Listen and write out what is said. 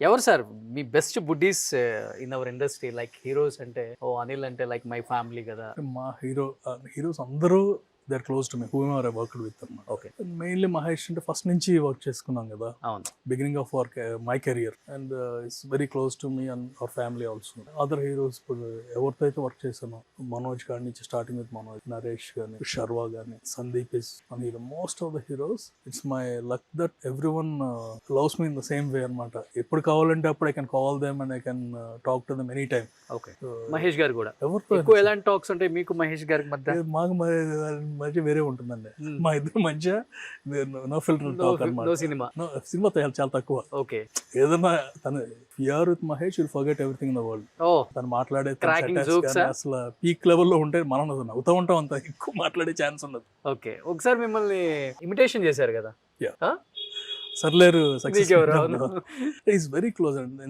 ఎవరు sir? Me best buddies in our industry like heroes అంటే ఓ అనిల్ అంటే లైక్ మై ఫ్యామిలీ కదా. మా హీరో హీరోస్ అందరూ they close to me whoever I work with అన్నమాట ఓకే మెయిన్లీ మహేష్ అంటే ఫస్ట్ నుంచి వర్క్ చేసుకున్నాం కదా. Beginning of work my career and it's very close to me and our family also other heroes ఇప్పుడు ఎవరితో అయితే work చేశానో మనోజ్ గారి నుంచి స్టార్టింగ్ విత్ మనోజ్ నరేష్ కానీ శర్వా కానీ సందీప్ ఇస్ మన hero most of the heroes it's my luck that everyone loves me in the same way అనమాట ఎప్పుడు కావాలంటే అప్పుడు I can call them and I can talk to them any time okay Mahesh garu కూడా. ఎవరితో ఎలాంటి talks ఉంటాయి మీకు మహేష్ గారికి మధ్య? మాకు మధ్య వేరే ఉంటుందండి. మా ఇద్దరు మధ్య నో ఫిల్టర్ టాక్ నో అనమాట సినిమా సినిమా చాలా తక్కువ. ఓకే. ఏదైనా తను fear with Mahesh will forget everything in the world తను మాట్లాడే? అసలు పీక్ లెవెల్లో ఉంటే మనం నవ్వుతూ ఉంటాం అంత. ఎక్కువ మాట్లాడే ఛాన్స్ ఉండదు. ఓకే. ఒకసారి మిమ్మల్ని ఇమిటేషన్ చేశారు కదా? Sarileru success? Is very close అండి